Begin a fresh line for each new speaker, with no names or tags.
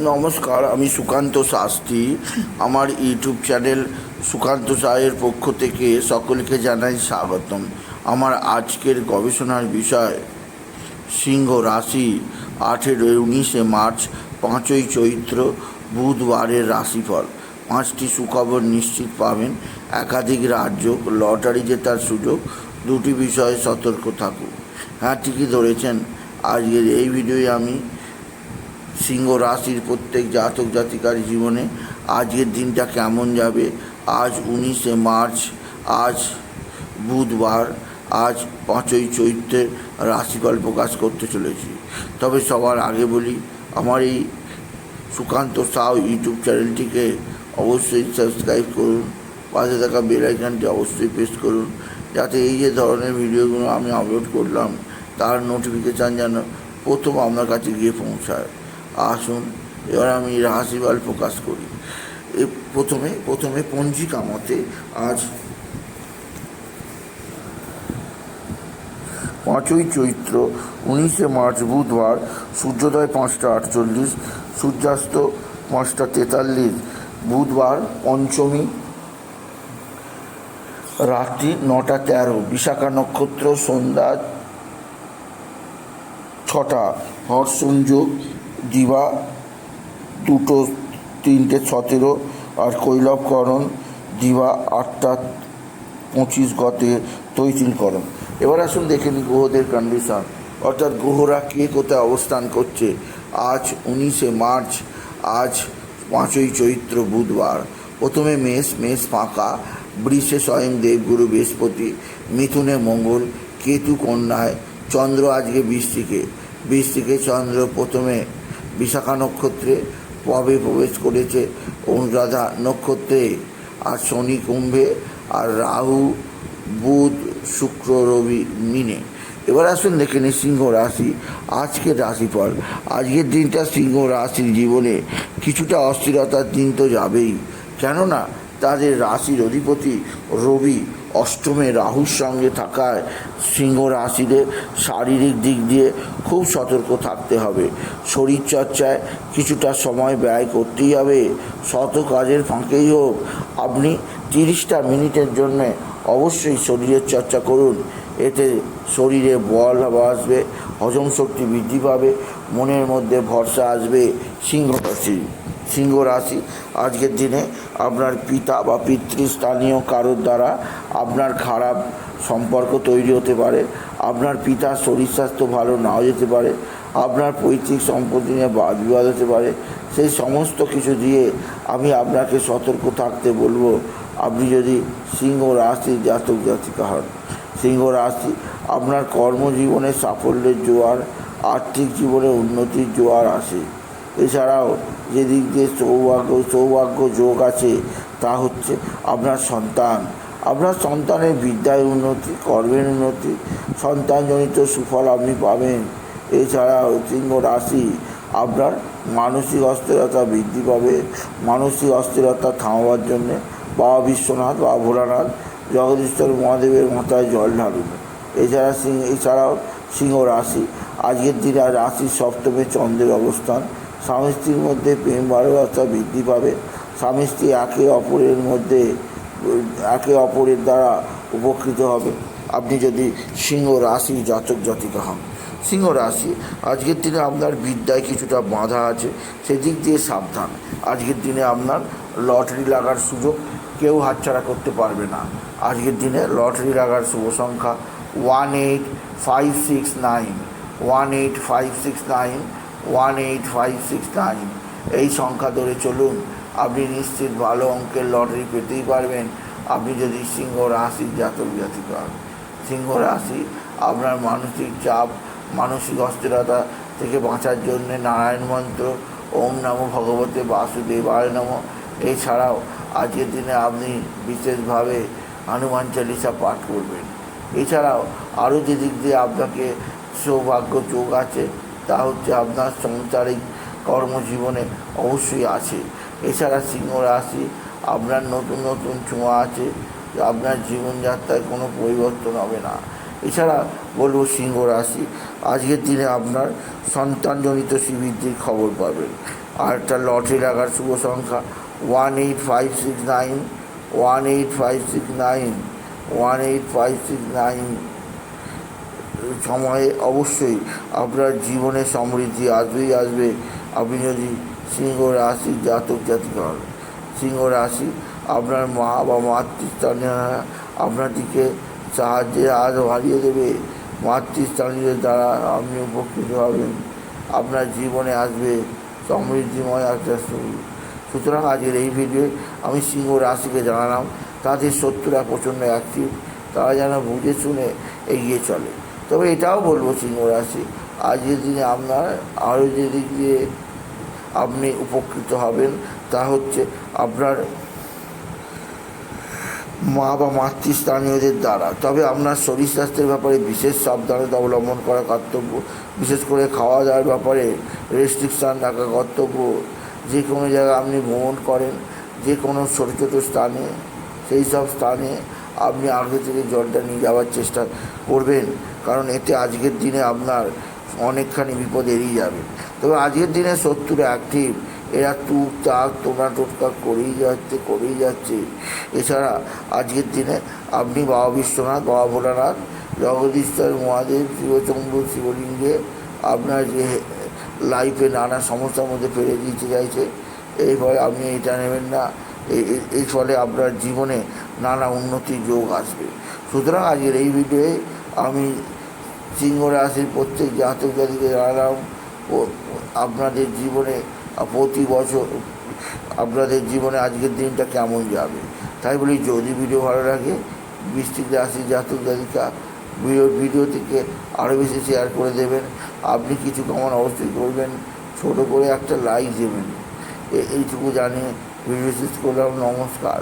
নমস্কার, আমি সুকান্ত শাস্ত্রী। আমার ইউটিউব চ্যানেল সুকান্ত সাহের পক্ষ থেকে সকলকে জানাই স্বাগতম। আমার আজকের গবেষণার বিষয়, সিংহ রাশি আঠেরো উনিশে মার্চ, পাঁচই চৈত্র, বুধবারের রাশিফল। পাঁচটি সুখবর নিশ্চিত পাবেন। একাধিক রাজ্য, লটারি জেতার সুযোগ, দুটি বিষয়ে সতর্ক থাকুন। হ্যাঁ ঠিকই ধরেছেন। আজকের এই ভিডিওয়ে আমি সিংহ রাশির প্রত্যেক জাতক জাতিকার জীবনে আজকের দিনটা কেমন যাবে? আজ উনিশে মার্চ, আজ বুধবার, আজ পাঁচই চৈত্রের রাশিফল প্রকাশ করতে চলেছি। তবে সবার আগে বলি, আমার এই সুকান্ত সাউ ইউটিউব চ্যানেলটিকে অবশ্যই সাবস্ক্রাইব করুন, পাশে থাকা বেল আইকনটি অবশ্যই প্রেস করুন, যাতে এই যে ধরনের ভিডিওগুলো আমি আপলোড করলাম, তার নোটিফিকেশান যেন প্রথম আপনার কাছে গিয়ে পৌঁছায়। আসুন, এবার আমি রাশিফল প্রকাশ করি। এ প্রথমে প্রথমে পঞ্জিকা মতে আজ পাঁচই চৈত্র, উনিশে মার্চ বুধবার, সূর্যোদয় পাঁচটা আটচল্লিশ, সূর্যাস্ত পাঁচটা তেতাল্লিশ, বুধবার পঞ্চমী, রাত্রি নটা তেরো, বিশাখা নক্ষত্র সন্ধ্যা ছটা হর সংযোগ দিবা, দুটো, তিনটে, সতেরো, আর কৈলবকরণ দিবা আটটা, পঁচিশ গতে তৈতিলকরণ এবার আসুন দেখে নিই গ্রহদের কন্ডিশন অর্থাৎ গ্রহরা কে কোথায় অবস্থান করছে? আজ উনিশে মার্চ, আজ পাঁচই চৈত্র বুধবার। প্রথমে মেষ মেষ ফাঁকা, বৃষে স্বয়ং দেবগুরু বৃহস্পতি, মিথুনে মঙ্গল, কেতু কন্যায়, চন্দ্র আজকে বৃষ্টিকে। বৃষ্টিকে চন্দ্র প্রথমে বিশাখা নক্ষত্রে পবে প্রবেশ করেছে। অনুরাধা নক্ষত্রে, আর শনি কুম্ভে, আর রাহু, বুধ, শুক্র, রবি, মিনে। এবার আসুন দেখে নিই সিংহ রাশি। আজকের রাশিফল। আজকের দিনটা সিংহ রাশির জীবনে কিছুটা অস্থিরতার দিন তো যাবেই। কেননা তাদের রাশির অধিপতি রবি। অষ্টমে রাহুর সঙ্গে থাকায় সিংহ রাশিদের শারীরিক দিক দিয়ে খুব সতর্ক থাকতে হবে। শরীরচর্চায় কিছুটা সময় ব্যয় করতেই হবে। শত কাজের ফাঁকেই হোক, আপনি তিরিশটা মিনিটের জন্যে অবশ্যই শরীরের চর্চা করুন। এতে শরীরে বল আসবে, হজম শক্তি বৃদ্ধি পাবে, মনের মধ্যে ভরসা আসবে সিংহ রাশি। সিংহ রাশি, আজকের দিনে আপনার পিতা বা পিতৃস্থানীয় কারোর দ্বারা আপনার খারাপ সম্পর্ক তৈরি হতে পারে, আপনার পিতার শরীর স্বাস্থ্য ভালো নাও যেতে পারে, আপনার পৈতৃক সম্পত্তি নিয়ে বাদ বিবাদ হতে পারে। সেই সমস্ত কিছু দিয়ে আমি আপনাকে সতর্ক থাকতে বলব, আপনি যদি সিংহ রাশির জাতক জাতিকা হন। সিংহ রাশি আপনার কর্মজীবনে সাফল্যের জোয়ার, আর্থিক জীবনে উন্নতির জোয়ার আসে। এছাড়াও যেদিক দিয়ে সৌভাগ্য সৌভাগ্য যোগ আছে, তা হচ্ছে আপনার সন্তান। আপনার সন্তানের বিদ্যায় উন্নতি, কর্মের উন্নতি, সন্তানজনিত সুফল আপনি পাবেন। এছাড়াও সিংহ রাশি আপনার মানসিক অস্থিরতা বৃদ্ধি পাবে। মানসিক অস্থিরতা থামাবার জন্যে বাবা বিশ্বনাথ বা ভোলানাথ জগদীশ্বর মহাদেবের মাথায় জল ঢালুন। এছাড়া সিং এছাড়াও সিংহ রাশি। আজকের দিনে রাশির সপ্তমে চন্দ্রের অবস্থান। স্বামী স্ত্রীর মধ্যে প্রেম ভালোবাসা বৃদ্ধি পাবে। স্বামী স্ত্রী একে অপরের মধ্যে, একে অপরের দ্বারা উপকৃত হবে। আপনি যদি সিংহ রাশি জাতক জাতিকা হন। সিংহ রাশি, আজকের দিনে আপনার বিদ্যায় কিছুটা বাধা আছে। সেদিক দিয়ে সাবধান। আজকের দিনে আপনার লটারি লাগার সুযোগ কেউ হাতছাড়া করতে পারবে না। আজকের দিনে লটারি লাগার শুভ সংখ্যা one eight five six nine. One eight five six nine, one eight five six nine. এই সংখ্যা ধরে চলুন, আপনি নিশ্চিত ভালো অঙ্কের লটারি পেতেই পারবেন। আপনি যদি সিংহ রাশির জাতক জাতিকা হন। সিংহ রাশি আপনার মানসিক চাপ, মানসিক অস্থিরতা থেকে বাঁচার জন্যে নারায়ণ মন্ত্র, ওম নমো ভগবতে বাসুদেবায় নম। এছাড়াও আজকের দিনে আপনি বিশেষভাবে হনুমান চালিসা পাঠ করবেন। এছাড়াও আরও যে দিক দিয়ে আপনাকে সৌভাগ্য যোগ আছে, তা হচ্ছে আপনার সংসারিক কর্মজীবনে অবশ্যই আছে। এছাড়া সিংহ রাশি, আপনার নতুন নতুন ছোঁয়া আছে, আপনার জীবনযাত্রায় কোনো পরিবর্তন হবে না। এছাড়া বলব সিংহ রাশি, আজকের দিনে আপনার সন্তানজনিত শ্রীবৃদ্ধির খবর পাবেন। আর একটা লটারি লাগার শুভ সংখ্যা one eight five six nine one eight five six nine one eight five six nine সময়ে অবশ্যই আপনার জীবনে সমৃদ্ধি আসবেই আসবে। আপনি যদি সিংহ রাশির জাতক জাতিকা হন, সিংহ রাশি আপনার মা বা মাতৃস্থানীয়রা আপনাদেরকে সাহায্যে হাত হারিয়ে দেবে। মাতৃস্থানীয়দের দ্বারা আপনি উপকৃত হবেন। আপনার জীবনে আসবে সমৃদ্ধিময় একটা শুরু সুতরাং আজকের এই ভিডিওয়ে আমি সিংহ রাশিকে জানালাম। তাদের শত্রুরা প্রচণ্ড অ্যাক্টিভ তারা যেন বুঝে শুনে এগিয়ে চলে। তবে এটাও বলব সিংহ রাশি, আজকের দিনে আপনার আরও যে দিক দিয়ে আপনি উপকৃত হবেন, তা হচ্ছে আপনার মা বা মাতৃস্থানীয়দের দ্বারা। তবে আপনার শরীর স্বাস্থ্যের ব্যাপারে বিশেষ সাবধানতা অবলম্বন করা কর্তব্য, বিশেষ করে খাওয়া দাওয়ার ব্যাপারে রেস্ট্রিকশান রাখা কর্তব্য। যে কোনো জায়গায় আপনি ভ্রমণ করেন, যে কোনো ছোটো স্থানে, সেই সব স্থানে আপনি আগে থেকে জলটা নিয়ে যাওয়ার চেষ্টা করবেন। কারণ এতে আজকের দিনে আপনার অনেকখানি বিপদ এড়িয়ে যাবে। তবে আজকের দিনে শত্রুরা অ্যাক্টিভ এরা তুক তাক টোনা টোটকা করেই যাচ্ছে করেই যাচ্ছে। এছাড়া আজকের দিনে আপনি বাবা বিশ্বনাথ, বাবা ভোলানাথ জগদীশ্বর মহাদেব, শিবচন্দ্র, শিবলিঙ্গে আপনার যে লাইফে নানা সমস্যার মধ্যে ফেলে দিতে চাইছে। এই ফলে আপনি এটা নেবেন না। এই- ফলে আপনার জীবনে নানা উন্নতির যোগ আসবে। সুতরাং আজকের এই ভিডিওয়ে আমি সিংহ রাশির প্রত্যেক জাতক জাতিকে জানালাম আপনাদের জীবনে প্রতি বছর আপনাদের জীবনে আজকের দিনটা কেমন যাবে। তাই বলি, যদি ভিডিও ভালো লাগে বৃষ্টিক রাশির জাতক জাতিকা ভিডিও ভিডিও থেকে আরও বেশি শেয়ার করে দেবেন। আপনি কিছু কমান অবশ্যই করবেন। ছোটো করে একটা লাইক দেবেন। এইটুকু জানিয়ে ভিডিও শেষ করলাম। নমস্কার।